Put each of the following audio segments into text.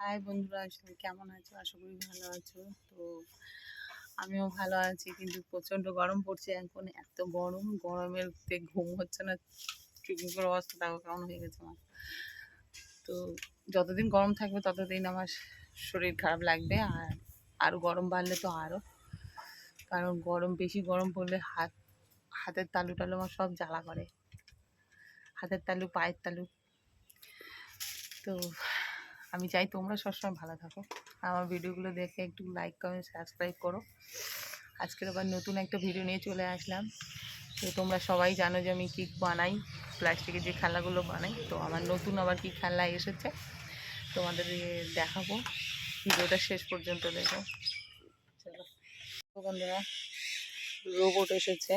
High বন্ধুরা, সবাই কেমন আছো? আশা করি ভালো আছো। তো আমিও ভালো আছি, কিন্তু প্রচণ্ড গরম পড়ছে। এখন এত গরম, গরমের ঘুম হচ্ছে না। চুপির অবস্থা দেখো কেমন হয়ে গেছে আমার। তো যতদিন গরম থাকবে, ততদিন আমার শরীর খারাপ লাগবে। আর আরও গরম বাড়লে তো আরও কারণ গরম, বেশি গরম পড়লে হাত, হাতের তালু টালু আমার সব জ্বালা করে। হাতের তালু, পায়ের তালু। তো আমি চাই তোমরা সবসময় ভালো থাকো। আমার ভিডিওগুলো দেখে একটু লাইক কমেন্ট সাবস্ক্রাইব করো। আজকের আবার নতুন একটা ভিডিও নিয়ে চলে আসলাম। তো তোমরা সবাই জানো যে আমি কী বানাই প্লাস্টিকের যে খেলাগুলো বানাই। তো আমার নতুন আবার কি খেলা এসেছে, তোমাদের দেখাবো। ভিডিওটা শেষ পর্যন্ত দেখো। চলো। বন্ধুরা রোবট এসেছে।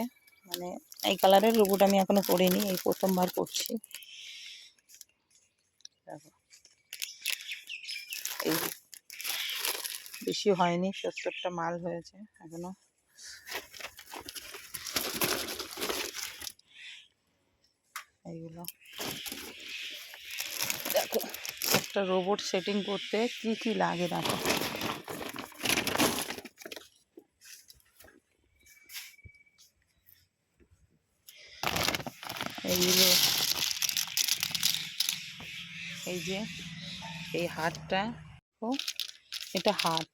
মানে এই কালারের রোবট আমি এখনও করিনি এই প্রথমবার করছি। দেখো। এই বেশি হয়নি, সত্তরটা মাল হয়েছে এখনও। এইগুলো। দেখো, একটা রোবট সেটিং করতে কি কি লাগে দেখো। এইগুলো। এই যে, এই হাতটা ও এটা হাত।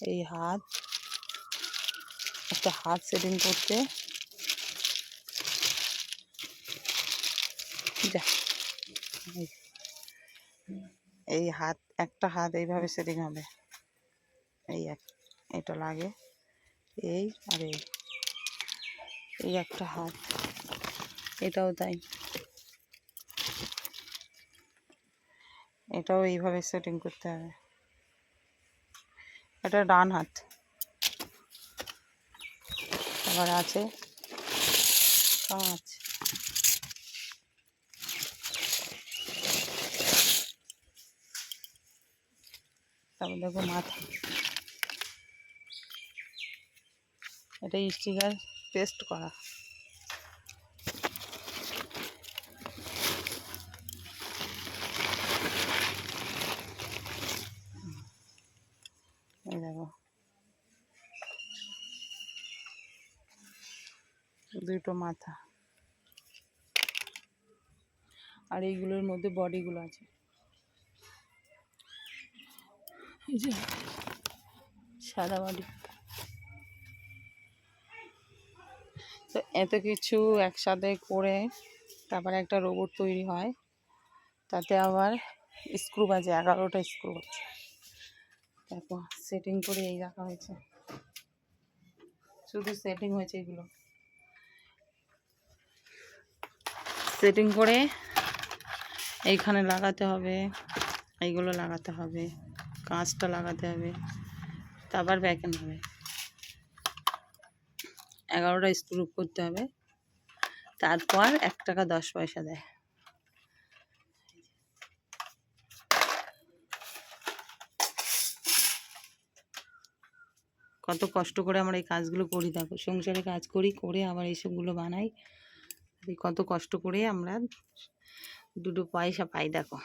এই হাত, একটা হাত সেটিং করতে। এই। হাত, একটা হাত এইভাবে সেটিং হবে। এই এক, এটা লাগে। এই আর এই। এই একটা হাত। এটাও তাই। এটাও এইভাবে সেটিং করতে হবে। এটা ডান হাত। আবার আছে। তারপর দেখো মাথা। এটা স্টিকার পেস্ট করা। দেখো দুটো মাথা। আর এইগুলোর মধ্যে বডিগুলো আছে। সাদা বডি। তো এত কিছু একসাথে করে তারপরে একটা রোবট তৈরি হয়। তাতে আবার স্ক্রু বাজে, এগারোটা স্ক্রু আছে দেখো সেটিং করে এই রাখা হয়েছে। শুধু সেটিং হয়েছে এগুলো। সেটিং করে এইখানে লাগাতে হবে, এইগুলো লাগাতে হবে, কাঁচটা লাগাতে হবে, তারপর ব্যাকেন হবে। এগারোটা স্ক্রু করতে হবে, তারপর এক টাকা দশ পয়সা দেয়। কত কষ্ট করে আমরা এই কাজগুলো করি, দেখো, সংসারে কাজ করি, করে আবার এইসবগুলো বানাই। কত কষ্ট করে আমরা দুটো পয়সা পাই, দেখো।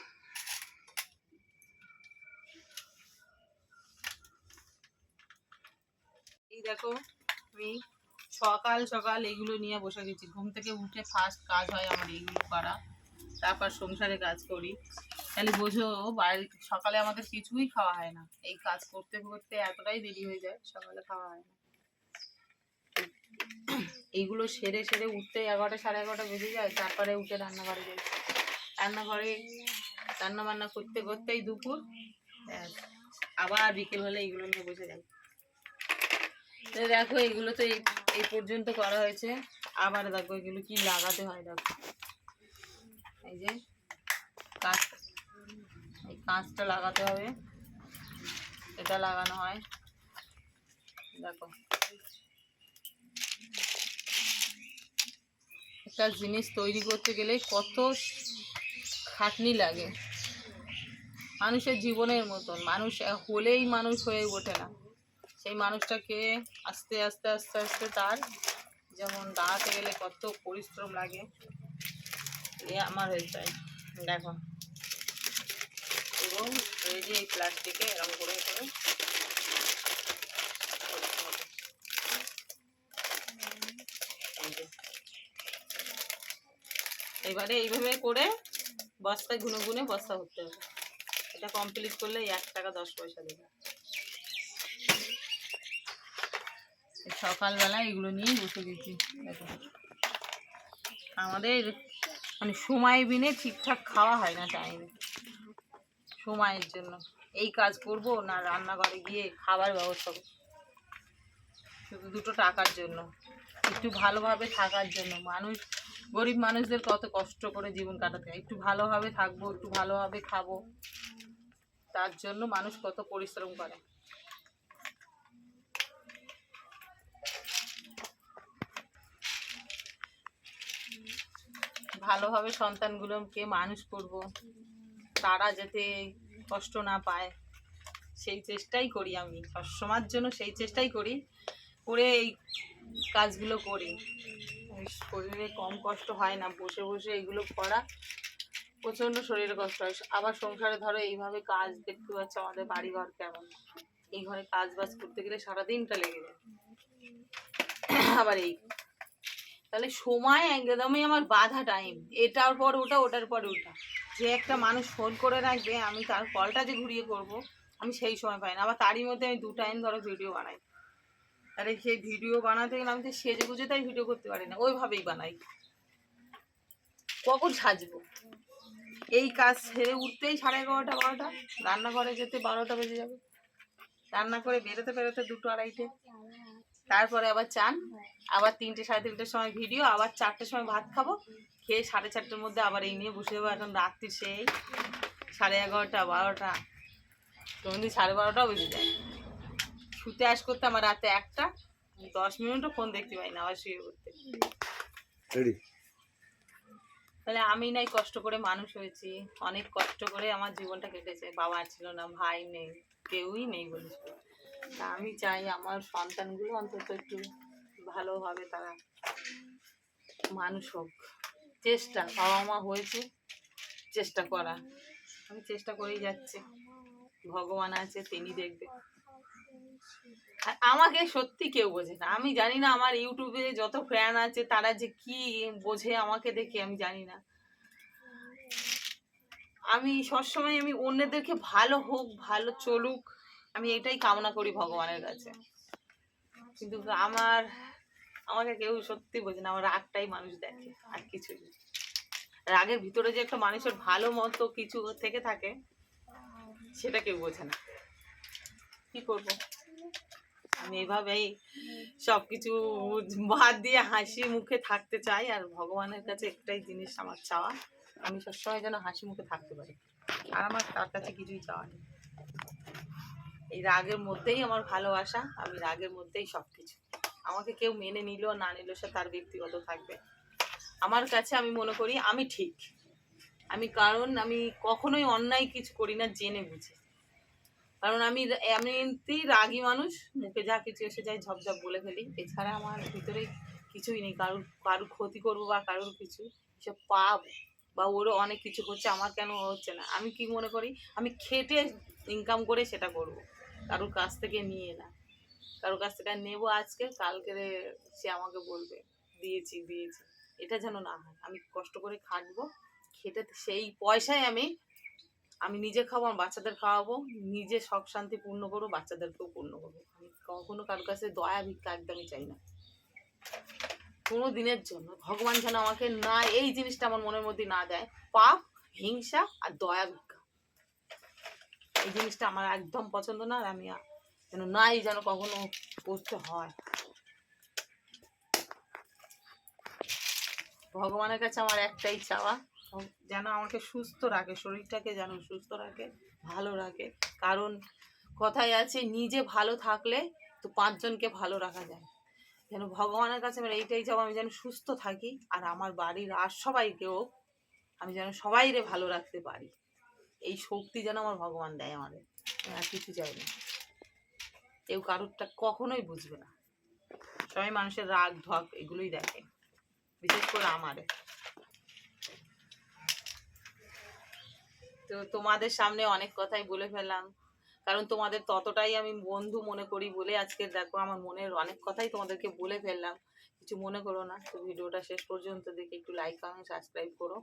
এই দেখো, আমি সকাল সকাল এগুলো নিয়ে বসে গেছি। ঘুম থেকে উঠে ফার্স্ট কাজ হয় আমার এইগুলো করা, তারপর সংসারে কাজ করি। তাহলে বোঝো বাড়ি সকালে আমাদের কিছুই খাওয়া হয় না। এই কাজ করতে করতে এতটাই দেরি হয়ে যায়, সকালে খাওয়া হয় না। এইগুলো সেরে সেরে উঠতে এগারোটা, সাড়ে এগারোটা বেজে যায়, তারপরে উঠে রান্নাঘরে যাই। রান্নাঘরে রান্না বান্না করতে করতেই দুপুর আবার বিকেল হলে এইগুলো নিয়ে বসে যাই। দেখো এগুলো তো এই পর্যন্ত করা হয়েছে। আবার দেখো, এগুলো কি লাগাতে হয়, দেখো। এই যে কাঁচ এই কাঁচটা লাগাতে হবে। এটা লাগানো হয়। দেখো। একটা জিনিস তৈরি করতে গেলে কত খাটনি লাগে। মানুষের জীবনের মতন। মানুষ হলেই মানুষ হয়ে ওঠে না। সেই মানুষটাকে আস্তে আস্তে আস্তে আস্তে তার যেমন দাঁড়াতে গেলে কত পরিশ্রম লাগে। এ আমার হয়ে যায়। দেখো। এই যে এই প্লাস্টিকে এরকম করে করে। এবারে এইভাবে করে বস্তায় গুনে গুনে বস্তা করতে হবে। এটা কমপ্লিট করলে এক টাকা দশ পয়সা দেবে। সকালবেলা এগুলো নিয়ে বসে গেছি আমাদের মানে সময় বিনে ঠিকঠাক খাওয়া হয় না টাইমে সময়ের জন্য। এই কাজ করব না রান্নাঘরে গিয়ে খাবার ব্যবস্থা করব। শুধু দুটো টাকার জন্য। একটু ভালোভাবে থাকার জন্য। মানুষ, গরিব মানুষদের কত কষ্ট করে জীবন কাটাতে হয়। একটু ভালোভাবে থাকব, একটু ভালোভাবে খাব। তার জন্য মানুষ কত পরিশ্রম করে। ভালোভাবে সন্তানগুলোকে মানুষ করব। তারা যাতে কষ্ট না পায়, সেই চেষ্টাই করি আমি। সবসময়ের জন্য সেই চেষ্টাই করি, করে এই কাজগুলো করি। শরীরে কম কষ্ট হয় না, বসে বসে এগুলো করা প্রচণ্ড শরীরে কষ্ট হয়। আবার সংসারে ধরো এইভাবে কাজ দেখতে পাচ্ছ, আমাদের বাড়ি ঘর কেমন? এই ঘরে কাজ বাজ করতে গেলে সারাদিনটা লেগে যায়। আবার এই, তাহলে সময় একদমই আমার বাধা টাইম এটার পর ওটা, ওটার পর ওটা। যে একটা মানুষ ফোন করে রাখবে, আমি তার কলটা যে ঘুরিয়ে করব, আমি সেই সময় পাই না। আবার তারই মধ্যে আমি দু টাইম ধরো ভিডিও বানাই। তাহলে সেই ভিডিও বানাতে গেলে আমি তো সেজে গুজে তাই ভিডিও করতে পারি না। ওইভাবেই বানাই। কখন সাজবো? এই কাজ সেরে উঠতেই সাড়ে এগারোটা, বারোটা। রান্নাঘরে যেতে বারোটা বেজে যাবে। রান্না করে বেরোতে বেরোতে দুটো আড়াইটে। তারপরে আবার চান। আবার তিনটে, সাড়ে তিনটের সময় ভিডিও আবার চারটের সময় ভাত খাব। খেয়ে সাড়ে চারটের মধ্যে আবার এই নিয়ে বসে যাব। এখন রাত্রি সেই সাড়ে এগারোটা বারোটা। কোনদিন সাড়ে বারোটাও বেজে যায়। শুতে আস করতে আমার রাতে একটা দশ মিনিটও ফোন দেখতে পাই না আবার শুয়ে করতে তাহলে আমি নাই কষ্ট করে মানুষ হয়েছি। অনেক কষ্ট করে আমার জীবনটা কেটেছে। বাবা ছিল না ভাই নেই কেউই নেই বলেছিল তা আমি চাই আমার সন্তানগুলো অন্তত একটু ভালোভাবে তারা মানুষ হোক। চেষ্টা বাবা মা হয়েছে, চেষ্টা করা। আমি চেষ্টা করেই যাচ্ছি। ভগবান আছে, তিনি দেখবে। আর আমাকে সত্যি কেউ বোঝে না। আমি জানি না আমার ইউটিউবে যত ফ্যান আছে, তারা যে কি বোঝে আমাকে দেখে, আমি জানি না। আমি সবসময় আমি অন্যদেরকে ভালো হোক, ভালো চলুক, আমি এটাই কামনা করি ভগবানের কাছে। কিন্তু আমার আমাকে কেউ সত্যি বোঝে না, আমার রাগটাই মানুষ দেখে, আর কিছুই না। রাগের ভিতরে যে একটা মানুষের ভালো মতো কিছু থেকে থাকে, সেটা কেউ বোঝে না। কি করব? আমি এভাবেই সব কিছু বাদ দিয়ে হাসি মুখে থাকতে চাই, আর ভগবানের কাছে একটাই জিনিস আমার চাওয়া, আমি সবসময় যেন হাসি মুখে থাকতে পারি। আর আমার তার কাছে কিছুই চাওয়া নেই। এই রাগের মধ্যেই আমার ভালোবাসা, আমি রাগের মধ্যেই সব কিছু আমাকে কেউ মেনে নিল, না নিল সে তার ব্যক্তিগত থাকবে। আমার কাছে আমি মনে করি আমি ঠিক। আমি কারণ আমি কখনোই অন্যায় কিছু করি না জেনে বুঝে। কারণ আমি এমনিতেই রাগী মানুষ, মুখে যা কিছু এসে যায় ঝপঝপ বলে ফেলি। এছাড়া আমার ভিতরে কিছুই নেই। কারোর কারোর ক্ষতি করব বা কারোর কিছু এসব পাপ বা ওরও অনেক কিছু করছে, আমার কেন হচ্ছে না? আমি কি মনে করি? আমি খেটে ইনকাম করে সেটা করব। কারোর কাছ থেকে নিয়ে না। কারোর কাছ থেকে নেব আজকে, কালকে সে আমাকে বলবে, দিয়েছি দিয়েছি। এটা যেন না হয়, আমি কষ্ট করে খাটবো, খেটে সেই পয়সায় আমি আমি নিজে খাব, আমার বাচ্চাদের খাওয়াবো, নিজে শখ শান্তি পূর্ণ করব, বাচ্চাদেরকেও পূর্ণ করব। আমি কখনো কারোর কাছে দয়া, ভিক্ষা একদমই চাই না। কোনো দিনের জন্য, ভগবান যেন আমাকে না এই জিনিসটা আমার মনের মধ্যে না দেয়, পাপ, হিংসা আর দয়া, ভিক্ষা। এই জিনিসটা আমার একদম পছন্দ না আর আমি যেন নাই, যেন কখনো করতে হয়। ভগবানের কাছে আমার একটাই চাওয়া, যেন আমাকে সুস্থ রাখে, শরীরটাকে যেন সুস্থ রাখে, ভালো রাখে। কারণ কথায় আছে, নিজে ভালো থাকলে তো পাঁচজনকে ভালো রাখা যায়। যেন ভগবানের কাছে আমার এইটাই চাওয়া, আমি যেন সুস্থ থাকি আর আমার বাড়ির আর সবাইকেও আমি যেন সবাইরে ভালো রাখতে পারি। এই শক্তি যেন আমার ভগবান দেয় আমাদের। আর কিছু চাই না। কেউ কারোরটা কখনোই বুঝবে না। সবাই মানুষের রাগ ঢক এগুলোই দেখে, বিশেষ করে আমারে তো তোমাদের সামনে অনেক কথাই বলে ফেললাম, কারণ তোমাদের ততটাই আমি বন্ধু মনে করি বলে আজকে দেখো আমার মনের অনেক কথাই তোমাদেরকে বলে ফেললাম। কিছু মনে করো না, তো ভিডিওটা শেষ পর্যন্ত দেখে একটু লাইক কমেন্ট সাবস্ক্রাইব করো।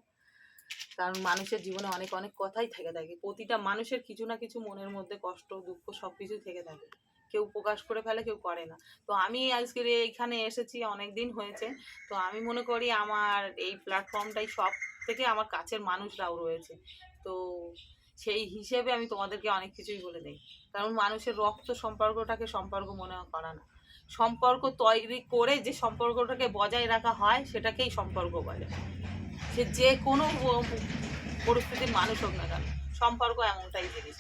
কারণ মানুষের জীবনে অনেক অনেক কথাই থেকে থাকে। প্রতিটা মানুষের কিছু না কিছু মনের মধ্যে কষ্ট, দুঃখ সব কিছুই থেকে থাকে। কেউ প্রকাশ করে ফেলে, কেউ করে না। তো আমি আজকে এখানে এসেছি অনেক দিন হয়েছে। তো আমি মনে করি আমার এই প্ল্যাটফর্মটাই সব থেকে আমার কাছের মানুষরাও রয়েছে। তো সেই হিসেবে আমি তোমাদেরকে অনেক কিছুই বলে দিই। কারণ মানুষের রক্ত সম্পর্কটাকে সম্পর্ক মনে করা না। সম্পর্ক তৈরি করে যে সম্পর্কটাকে বজায় রাখা হয়, সেটাকেই সম্পর্ক বলে। সে যে কোনো পরিস্থিতির মানুষ হোক না কেন, সম্পর্ক এমনটাই জিনিস।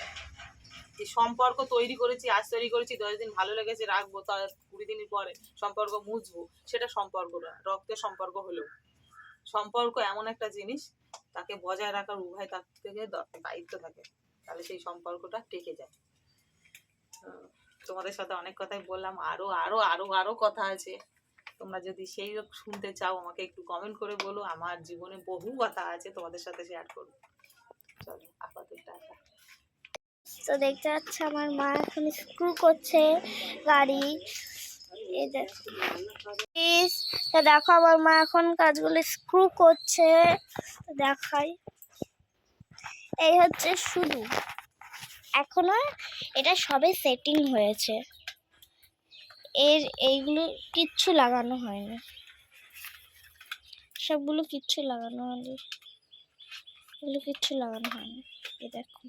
যে সম্পর্ক তৈরি করেছি, আজ তৈরি করেছি, দশ দিন ভালো লেগেছে, রাখব তার কুড়ি দিন পরে সম্পর্ক মুছবো, সেটা সম্পর্ক না রক্তের সম্পর্ক হলেও। সম্পর্ক এমন একটা জিনিস, তাকে বজায় রাখার উভয় তার থেকে দায়িত্ব থাকে, তাহলে সেই সম্পর্কটা টেকে যায়। তোমাদের সাথে অনেক কথাই বললাম, আরও আরও আরও আরও কথা আছে। তোমরা যদি সেই শুনতে চাও, আমাকে একটু কমেন্ট করে বলো, আমার জীবনে বহু কথা আছে তোমাদের সাথে শেয়ার করব। চলো, আপাতত টাটা। তো দেখতে পাচ্ছ আমার মা এখন স্ক্রু করছে গাড়ি। দেখো। দেখো আমার মা এখন কাজগুলো স্ক্রু করছে। দেখাই। এই হচ্ছে শুধু এখনও এটা সবে সেটিং হয়েছে। এর এইগুলো কিচ্ছু লাগানো হয়নি। সবগুলো কিচ্ছু লাগানো হয়নি। এগুলো কিচ্ছু লাগানো হয়নি। এই দেখো।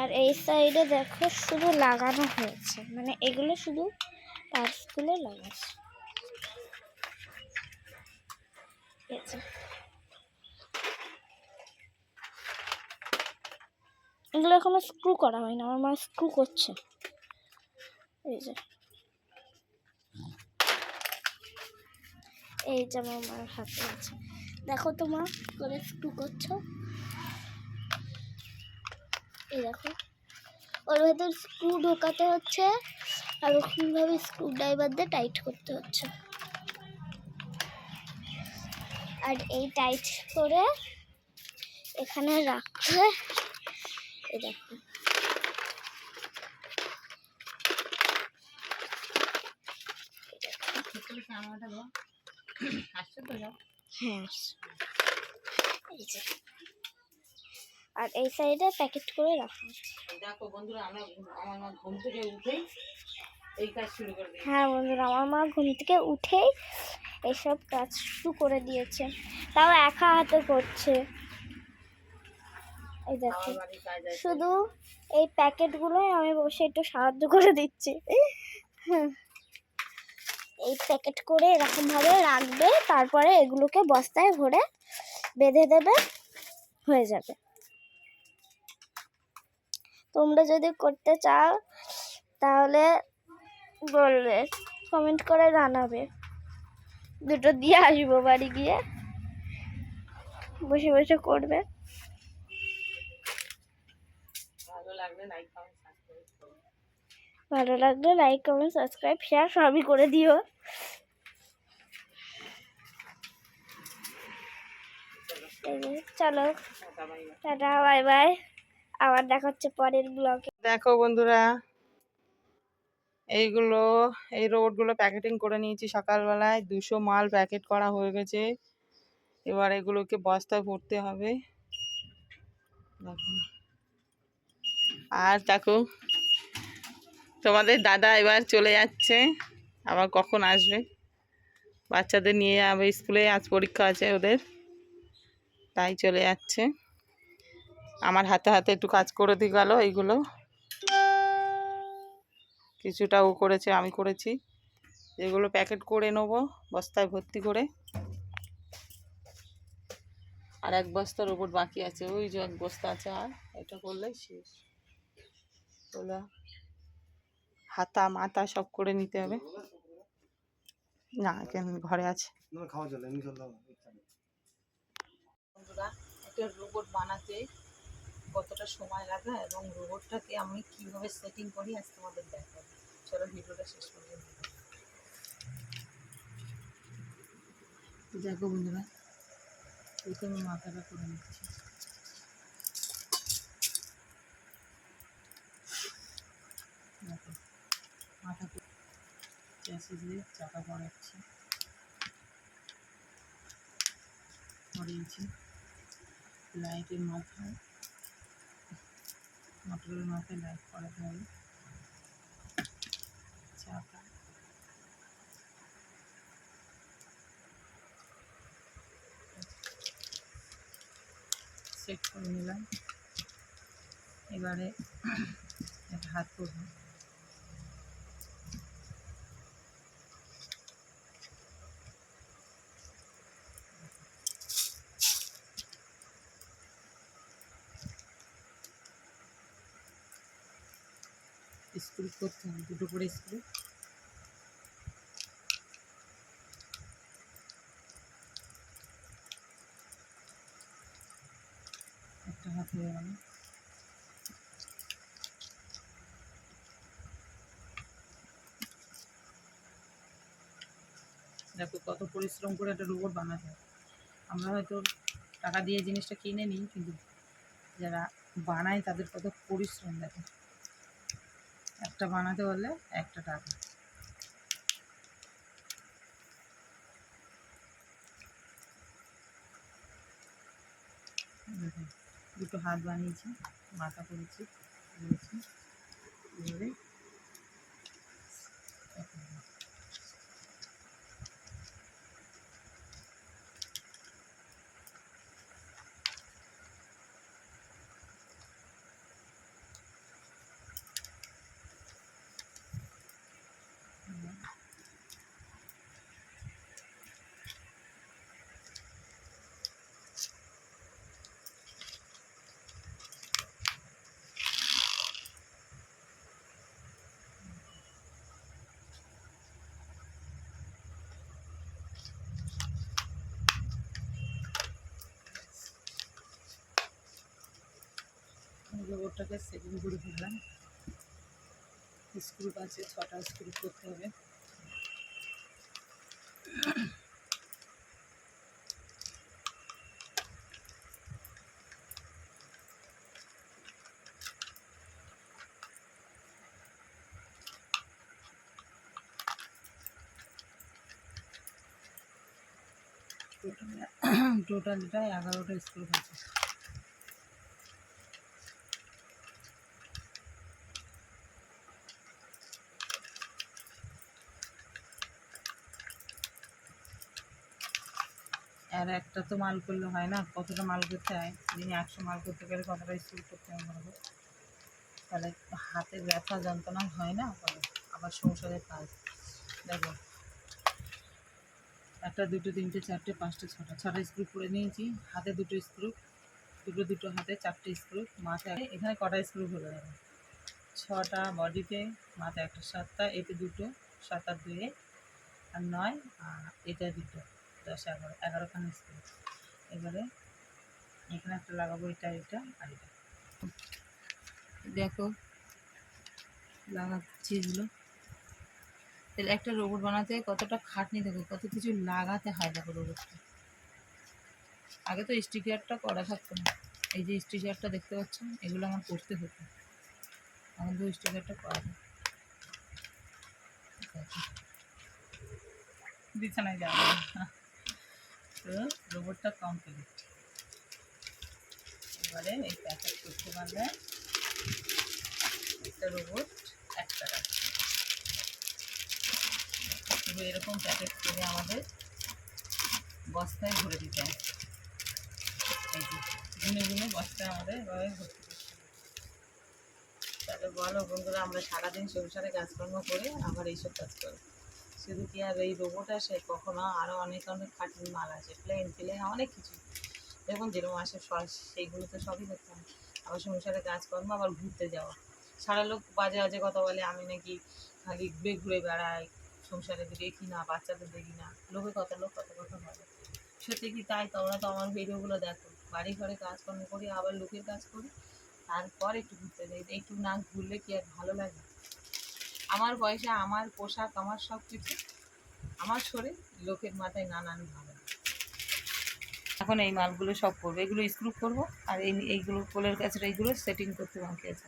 আর এই সাইডে দেখো শুধু লাগানো হয়েছে। মানে এগুলো শুধু পার্টসগুলো লাগাচ্ছে। এগুলো এখনও স্ক্রু করা হয়নি, আমার মা স্ক্রু করছে। এই যে। এই যে আমার মার হাতে আছে। দেখো তো মা, করে স্ক্রু করছ। এই দেখো। ওর ভেতর স্ক্রু ঢোকাতে হচ্ছে আর ওরকমভাবে স্ক্রু ড্রাইভার দিয়ে টাইট করতে হচ্ছে। আর এই টাইট করে এখানে রাখতে এই দেখো। হ্যাঁ এই যে। আর এই সাইডে প্যাকেট করে রাখা। দেখো বন্ধুরা আমরা আমার মা ঘুম থেকে উঠেই এই কাজ শুরু করে হ্যাঁ বন্ধুরা আমার মা ঘুম থেকে উঠেই এসব কাজ শুরু করে দিয়েছে। তাও একা হাতে করছে। এই দেখো শুধু এই প্যাকেটগুলোই আমি বসে একটু সাহায্য করে দিচ্ছি। এই প্যাকেট করে এরকম ভাবে রাখবে তারপরে এগুলোকে বস্তায় ভরে বেঁধে দেবে হয়ে যাবে। তোমরা যদি করতে চাও তাহলে বলবে কমেন্ট করে জানাবে। দুটো দিয়ে আসব বাড়ি গিয়ে। বসে বসে করবে। ভালো লাগলে লাইক কমেন্ট সাবস্ক্রাইব শেয়ার সবই করে দিও। চলো। টাটা বাই বাই আবার দেখা হচ্ছে পরের ব্লগে দেখো বন্ধুরা, এইগুলো, এই রোবটগুলো প্যাকেটিং করে নিয়েছি সকালবেলায়। দুশো মাল প্যাকেট করা হয়ে গেছে। এবার এগুলোকে বস্তায় ভরতে হবে। আর দেখো, তোমাদের দাদা এবার চলে যাচ্ছে। আবার কখন আসবে? বাচ্চাদের নিয়ে যাবে স্কুলে আজ পরীক্ষা আছে ওদের। তাই চলে যাচ্ছে। আমার হাতে হাতে একটু কাজ করে দিয়ে গেল এইগুলো। কিছুটা ও করেছে আমি করেছি। এগুলো প্যাকেট করে নেব বস্তায় ভর্তি করে। আর এক বস্তা রোবট বাকি আছে ওই যে এক বস্তা আছে আর এটা করলেই শেষ। ওগুলো হাতা মাথা সব করে নিতে হবে। না কেন ঘরে আছে। একটা রোবট বানাতে কতটা সময় লাগে এবং রোবটটাকে আমি কীভাবে সেটিং করি আজ তোমাদের দেখাবো। চলো ভিডিওটা শেষ পর্যন্ত দেখো। বন্ধুরা প্রথমে মাথাটা করে নিচ্ছি। দেখো, মাথা গ্যাসে দিয়ে চাকা পড়াচ্ছি। পড়িয়েছি। লাইটের মাথায় মোটরের মাথায় লাইট করাতে হবে চাকা সেট করে নিলাম। এবারে একটা হাত করব। স্ক্রু করতে হবে, দুটো করে স্ক্রু একটা হাত হয়ে গেল দেখো কত পরিশ্রম করে একটা রোবট বানাতে হয়। আমরা হয়তো টাকা দিয়ে জিনিসটা কিনে নিই, কিন্তু যারা বানায় তাদের কত পরিশ্রম দেখো। একটা বানাতে হলে একটা টাকা। দুটো হাত বানিয়েছি মাথা করেছি করেছি এবারে গোবরটাকে সেটিং করে ফেললাম। স্ক্রু আছে ছটা স্ক্রু করতে হবে। টোটাল এটা এগারোটা স্ক্রু আছে আর একটা তো মাল করলে হয় না, কতটা মাল করতে হয়? দিনে একশো মাল করতে গেলে কতটা স্কুল করতে হয় বলব তাহলে হাতে ব্যথা যন্ত্রণা হয় না? আবার সংসারের কাজ। দেখো, একটা দুটো, তিনটে, চারটে, পাঁচটা, ছটা ছটা স্ক্রু করে নিয়েছি। হাতে দুটো স্ক্রু দুটো দুটো হাতে চারটে স্ক্রু মাথায় এখানে কটা স্ক্রু হলো দেখো? ছটা বডিতে, মাথায় একটা সাতটা, এতে দুটো সাত আর দুয়ে, আর নয়, আর এটা দুটো। দশ, এগারো, এগারোখানা স্ক্রু এবারে এখানে একটা লাগাবো এটা এটা আর এটা। দেখো, লাগাচ্ছি এগুলো। তাহলে একটা রোবট বানাতে কতটা খাটনি দেখো কত কিছু লাগাতে হয় দেখো রোবটটা আগে তো স্টিকারটা করা থাকতো না। এই যে স্টিকারটা দেখতে পাচ্ছ, এগুলো আমার করতে হতো। এখন তো স্টিকারটা করা। বিছানায় যাওয়া তো রোবটটা কমপ্লিট এবারে এই প্যাকেট করতে পারলে একটা রোবট এক টাকা তবে এরকম প্যাকেট করে আমাদের বস্তায় ভরে দিতে হয়। গুনে গুনে বস্তায় আমাদের এভাবে তাহলে বলো বন্ধুরা, আমরা সারাদিন সংসারে কাজকর্ম করে আবার এইসব কাজ করি শুধু কি আর এই রোবট আসে? কখনো আরও অনেক অনেক খাটনি মাল আছে প্লেন প্লেন অনেক কিছু। দেখুন যেরকম আসে সেইগুলো তো সবই হয়। আবার সংসারে কাজকর্ম, আবার ঘুরতে যাওয়া। সারা লোক বাজে বাজে কথা বলে, আমি নাকি খালি ঘুরে ঘুরে বেড়াই, সংসারে দেখি না, বাচ্চাদের দেখি না। লোকের কথা লোক কত কথা বলে। সত্যি কি তাই? তোমরা তো আমার ভিডিওগুলো দেখো। বাড়ি ঘরে কাজকর্ম করি, আবার লোকের কাজ করি, তারপর একটু ঘুরতে যাই। একটু না ঘুরলে কি আর ভালো লাগে? আমার পয়সা আমার পোশাক, আমার সব কিছু আমার শরীর লোকের মাথায় নানান ভাবে এখন এই মালগুলো সব করব এগুলো স্ক্রু করব আর এই এইগুলো কোলের কাছে এইগুলো সেটিং করতে বাকি আছে।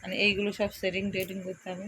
মানে এইগুলো সব সেটিং টেটিং করতে হবে।